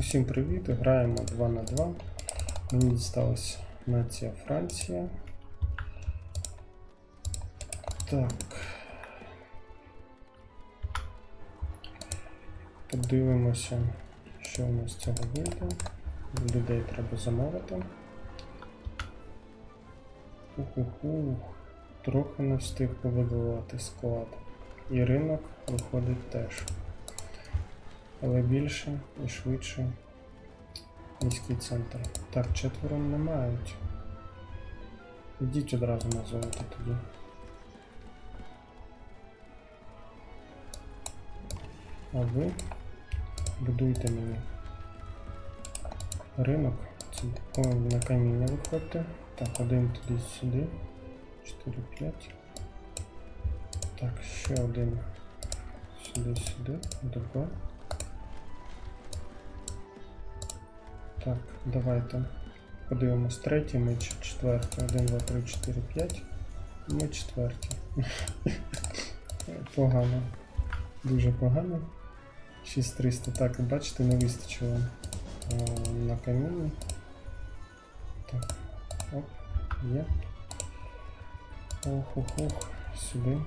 Усім привіт! Граємо 2 на 2. Мені дісталась нація Франція. Так. Подивимося, що у нас цього вийде. Людей треба замовити. Уху-ху. Трохи не встиг побудувати склад. І ринок виходить теж. Але більше і швидше міський центр. Так, четверо не мають. Йдіть одразу на золото тоді. А ви будуйте мені ринок. Це о, на каміння виходьте. Так, один туди сюди. 4, 5. Так, ще один. Сюди, сюди. Так, давайте подивимось третій, ми ч- четвертий. 1, 2, 3, 4, 5. Ми четверті. Погано. Дуже погано. 6300. Так, бачите, не вистачило е, на камінні. Так. Оп, є. Ох, ох, ох. Сюди.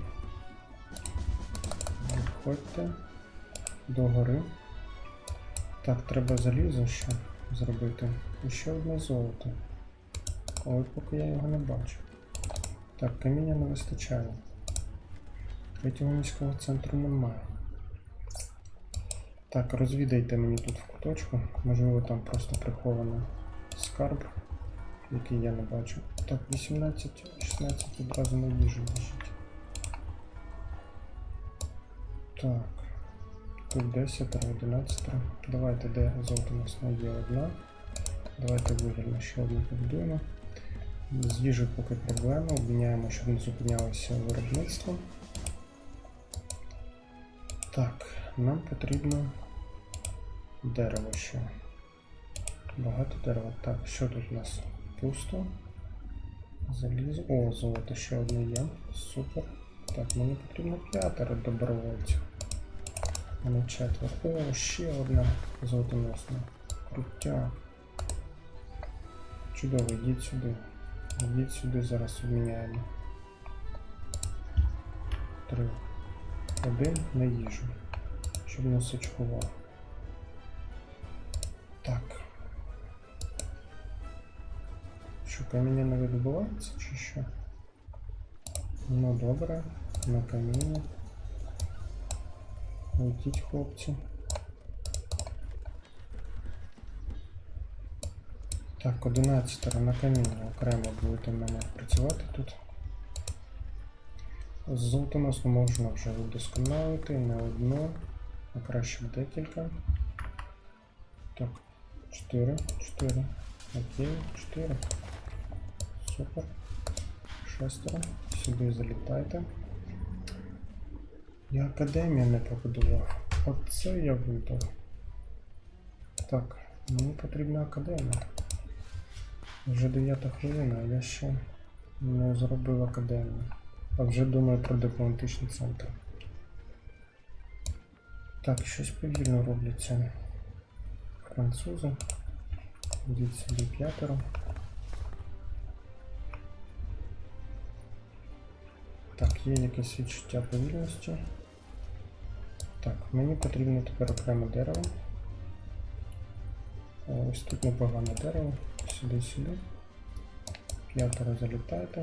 Виходьте до гори. Так, треба залізо ще зробити. І ще одне золото. Але поки я його не бачу. Так, каміння не вистачає. Третього міського центру немає. Так, розвідайте мені тут в куточку. Можливо, там просто прихований скарб, який я не бачу. Так, 18, 16 одразу на їжу біжить. Так. Тут 10, 11. Давайте, де золото у нас не є одна. Давайте вугільно ще одну побудуємо. З їжею поки проблема. Обміняємо, щоб не зупинялося виробництво. Так, нам потрібно дерево ще. Багато дерева. Так, що тут у нас? Пусто. Залізо. О, золото ще одне є. Супер. Так, мені потрібно п'ятеро добровольців. Не четверо. О, ще одна золотоносна. Крутяк. Чудово, йдіть сюди. Йдіть сюди, зараз обміняємо. Три. Один на їжу. Щоб не сачкував. Так. Що, каміння не видобувається чи що? Ну добре, на каміння. Летіть, хлопці. Так, 11 на каміння окремо будете в мене працювати тут. З золотоносно можна вже вдосконалити не одну, а краще декілька. Так, 4, 4. Окей, 4. Супер. Шестеро. Сюди залітайте. Я академію не побудував. Оце я видав. Так, мені потрібна академія. Вже 9 хвилина, а я ще не зробив академію. А вже думаю про дипломатичний центр. Так, щось повільно робляться французи. Йдіть сюди п'ятеро. Є якесь відчуття повільності. Так, мені потрібно тепер окреме дерево. Ось тут непогане дерево. Сюди, сюди. П'ятеро залітайте.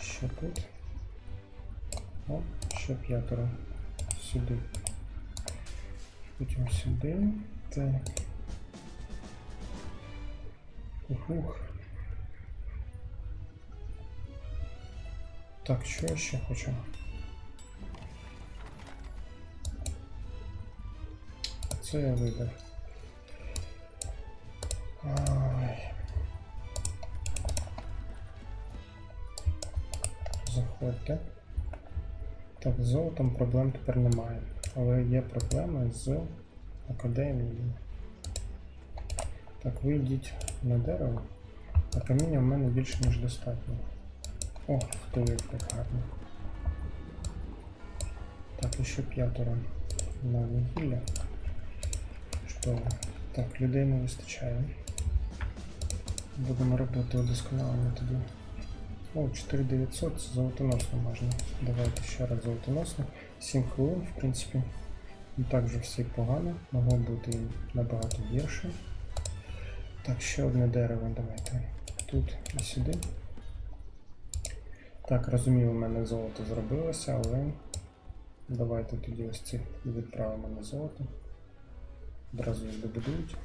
Ще тут. О, ще п'ятеро. Сюди. Потім сюди. Так. Ух. Так, що я ще хочу? Це я. Ай. Заходьте. Так, з золотом проблем тепер немає. Але є проблеми з академією. Так, ви йдіть на дерево, а каміння в мене більше, ніж достатньо. О, втулив як гарно. Так, ще п'ятеро на вугілля. Чудово. Так, людей не вистачає. Будемо робити удосконалення тоді. О, 4900 це золотоносно можна. Давайте ще раз золотоносно. 7 хвилин, в принципі. Не так вже все погано. Могло бути набагато гірше. Так, ще одне дерево давайте. Тут і сюди. Так, розумію, у мене золото зробилося, але давайте тоді ось цих відправимо на золото. Одразу їх добудують.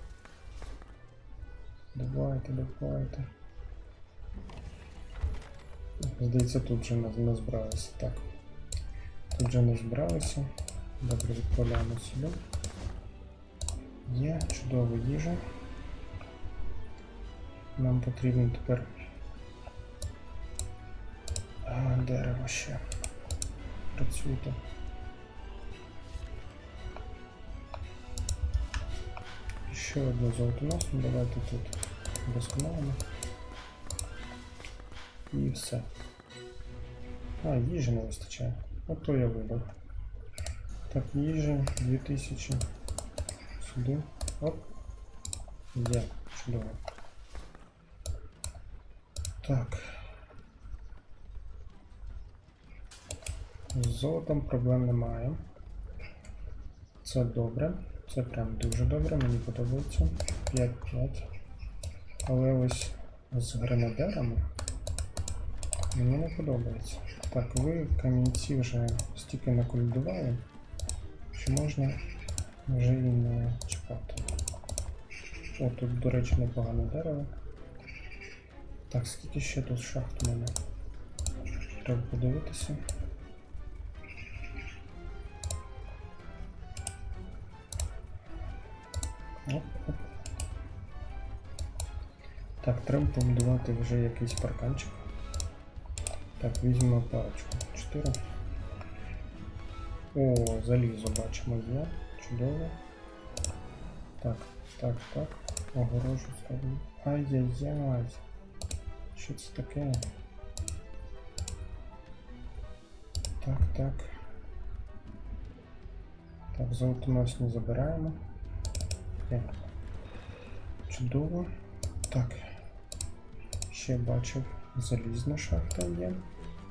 Давайте, давайте. Здається, тут вже не, збиралися. Так. Тут вже не збиралися. Добре, відправляємо сюди. Є, чудова їжа. Нам потрібно тепер дерево ще. Працюйте. Ще одну золотоносну, давайте тут досконалимо. І все. А, їжі не вистачає. Ото я вибрав. Так, їжі 2000. Сюди. Оп. Є, чудово. Так. З золотом проблем немає. Це добре. Це прям дуже добре, мені подобається. 5-5. Але ось з гренадерами мені не подобається. Так, ви камінці вже стільки наколядували, що можна вже і не чіпати. О, тут, до речі, непогане дерево. Так, скільки ще тут шахт у мене? Треба подивитися. Так, треба побудувати вже якийсь парканчик. Так, візьмемо парочку. 4. О, залізо бачимо є. Чудово. Так, так, так. Огорожу зробимо. Ай-яй-яй. Що це таке? Так, так. Так, золотоносні забираємо. Чудово. Так. Ще бачив залізна шахта є.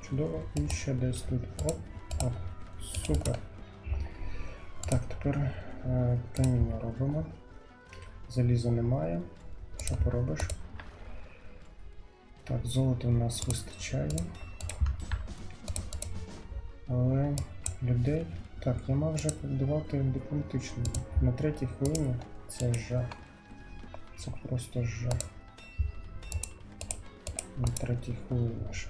Чудово. І ще десь тут. Оп, оп. Супер. Так, тепер е, каміння робимо. Заліза немає. Що поробиш? Так, золота у нас вистачає. Але людей. Так, я мав вже побудувати дипломатично. На третій хвилині це жах. Це просто жах. На третій хвилині аж.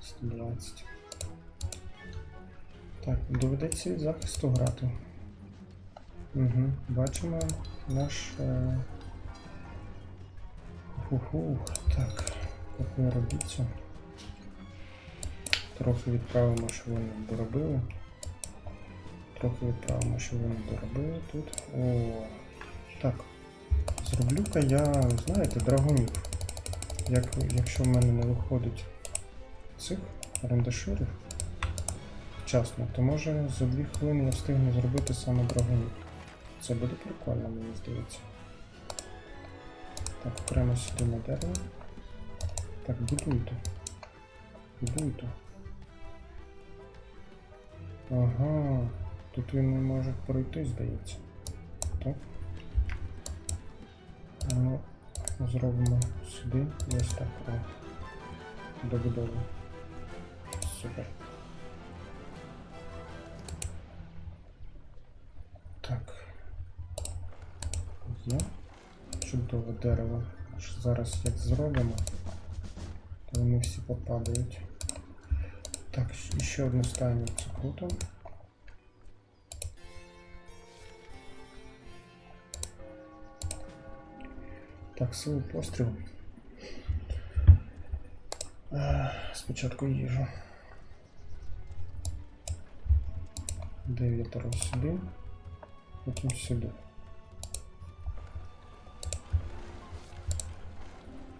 120. Так, доведеться від захисту грати. Угу. Бачимо наш. Е... Фух, так, ви робіться. Трохи відправимо, що вони доробили. Трохи відправимо, що вони доробили тут. О, так. Зроблю-ка я, знаєте, драгунів. Як, якщо в мене не виходить цих рендаширів вчасно, то може за 2 хвилини я встигну зробити саме драгунів. Це буде прикольно, мені здається. Так, окремо сюди на дерево. Так, будуйте. Будуйте. Ага, тут він не може пройти, здається. Так. Ну, зробимо сюди ось так. О. Добудову. Супер. Так. Є. Чудове дерево. Зараз як зробимо, то вони всі попадають. Так, ще одну ставимо круто. Так, силу постріл. Е, Спочатку їжу. Дев'ятеро сюди, потім сюди.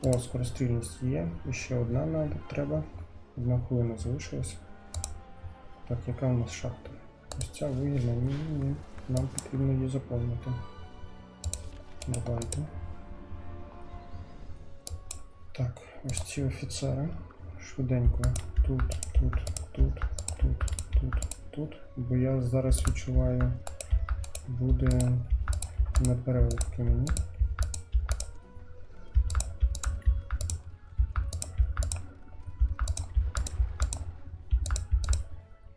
О, скорострільність є. І ще одна надо, треба. Одна хвилина залишилась. Так, яка у нас шахта? Ось ця вигідна. Ні, ні. нам потрібно її заповнити. Давайте. Так, ось ці офіцери. Швиденько. Тут, тут, тут, тут, тут, тут. Бо я зараз відчуваю, буде непереливки мені.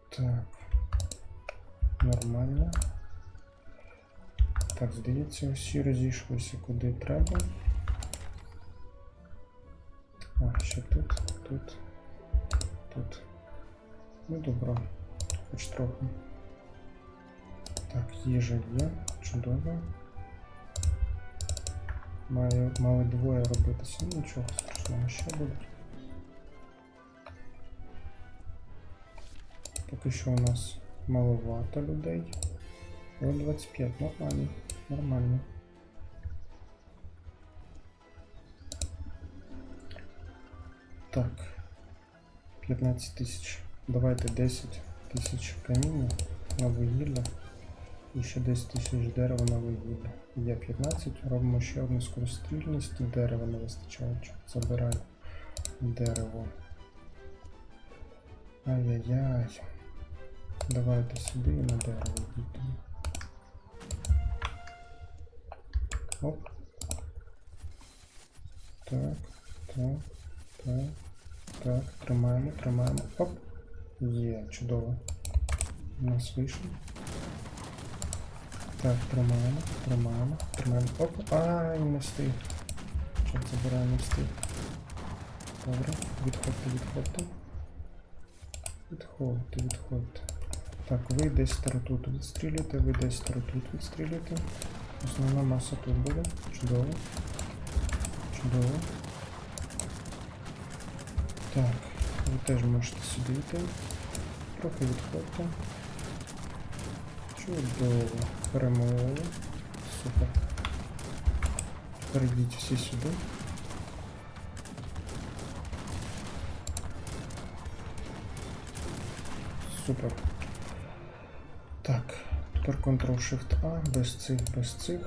Так. Нормально. Так, здається, всі розійшлися куди треба. А, ще тут, тут, тут. Ну, добро. Хоч трохи. Так, їжа є. Чудово. Маю, мали двоє робитися. Ну, Нічого страшного ще будуть. Поки що у нас маловато людей. О, 25, нормально. Нормально. Так. 15 тисяч. Давайте 10 тисяч каміння на вугілля. І ще 10 тисяч дерева на вугілля. Є 15. Робимо ще одну скорострільність. Дерева не вистачає. Забираю дерево. Ай-яй-яй. Давайте сюди і на дерево йдемо. Оп. Так, так, так, так. Тримаємо, тримаємо. Оп. Є, чудово. У нас вийшло. Так, тримаємо, тримаємо, тримаємо. Оп. Ай, не встиг. Чорт забираю, не встиг. Добре, відходьте, відходьте. Відходьте, відходьте. Так, ви десь тут відстрілюєте, ви десь тут відстрілюєте. Основна маса тут буде. Чудово. Чудово. Так, ви теж можете сюди йти. Трохи відходьте. Чудово. Перемовили. Супер. Тепер йдіть всі сюди. Супер. Так, тепер Ctrl-Shift-A, без цих, без цих.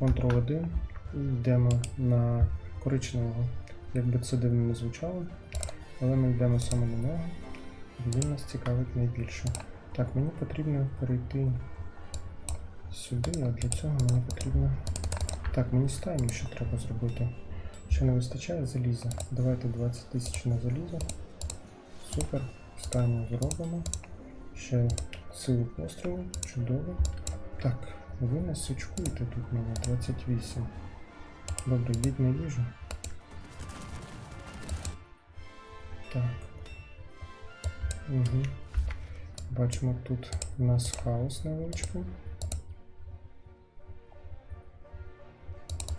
Ctrl-1 і йдемо на коричневого. Якби це дивно не звучало, але ми йдемо саме на нього. Він нас цікавить найбільше. Так, мені потрібно перейти сюди, а для цього мені потрібно. Так, мені стайню ще треба зробити. Ще не вистачає заліза. Давайте 20 тисяч на залізо. Супер. Стайню зробимо. Ще силу пострілу. Чудово. Так, ви не сучкуєте тут мене 28. Добре, йдіть на їжу. Так. Угу. Бачимо, тут у нас хаос невеличкий.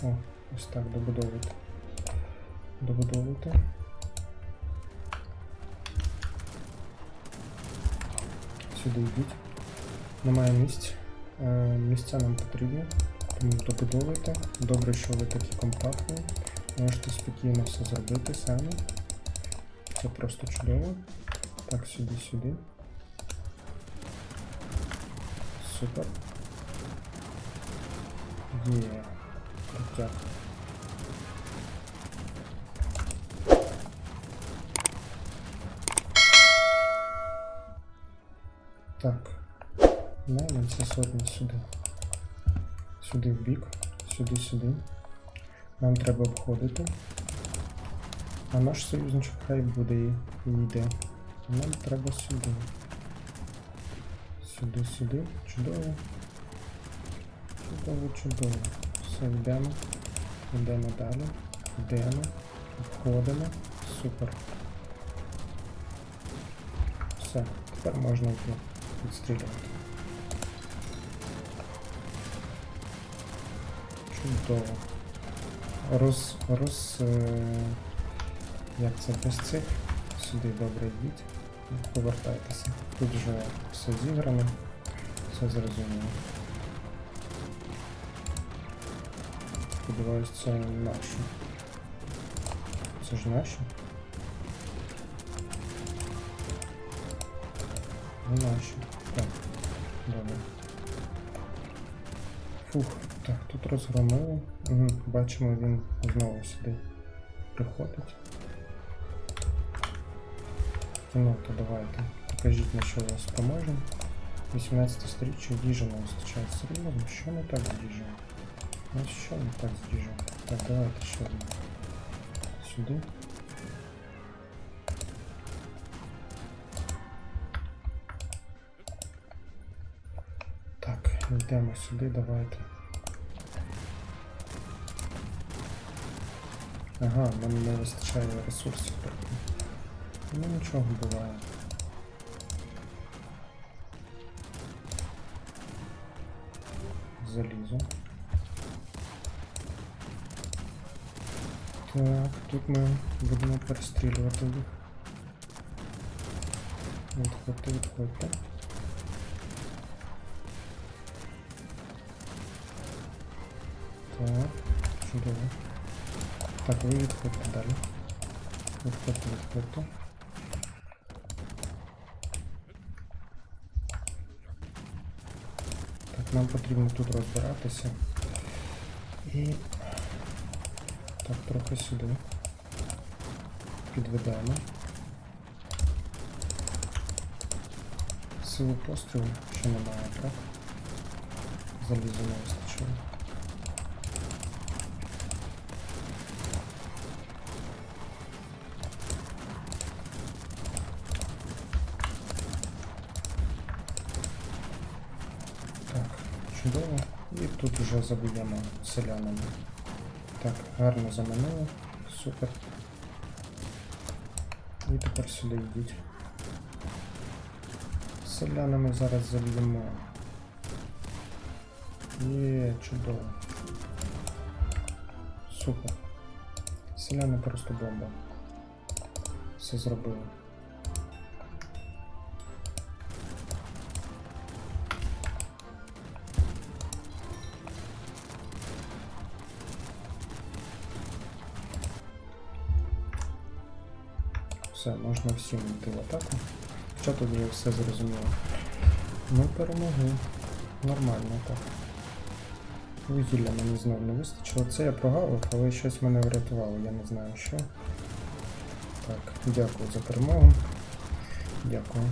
О, ось так добудовуйте. Добудовуйте. Сюди йдіть. Немає місць. Е, місця нам потрібні, тому добудовуйте. Добре, що ви такі компактні. Можете спокійно все зробити самі. Це просто чудово. Так, сюди, сюди. Супер. Є. Крутяк. Так. Найдемо це сотні сюди. Сюди в бік, сюди, сюди. Нам треба обходити. А наш союзничок хай буде і йде. Нам треба сюди. Сюди, сюди. Чудово. Чудово, чудово. Все, йдемо. Йдемо далі. Йдемо. Входимо. Супер. Все, тепер можна йти відстрілювати. Чудово. Роз... роз... Як це без цих? Сюди добре йдіть. Повертайтеся. Тут вже все зіграно, все зрозуміло. Сподіваюсь, це наші. Це ж наші? Не наші. Так, добре. Фух, так, тут розгромили. Угу, бачимо, він знову сюди приходить. Ну, то давайте. Покажіть, на що ви спроможемо. 18 сторіччя їжі не вистачає. Серйозно, що не так з їжею? Ну що не так з їжею? Так, давайте ще одну. Сюди. Так, йдемо сюди, давайте. Ага, мене не вистачає ресурсів трохи. Ну нічого буває. Залізо. Так, тут ми будемо перестрілювати їх. Відходьте, відходьте. Так, чудово. Так, ви відходьте далі. Відходьте, відходьте. Нам потрібно тут розбиратися. І так, трохи сюди. Підведемо. Силу пострілу ще немає, так? Залізу не вистачило. Так, чудово. І тут вже забудемо селянами. Так, гарно заманили. Супер. І тепер сюди йдіть. Селянами зараз заб'ємо. Є, чудово. Супер. Селяни просто бомба. Все зробили. Все, можна всім йти в атаку. Хоча тут вже все зрозуміло. Ми перемогли. Нормально так. Вугілля мені знову не вистачило. Це я прогавив, але щось мене врятувало, я не знаю що. Так, дякую за перемогу. Дякую.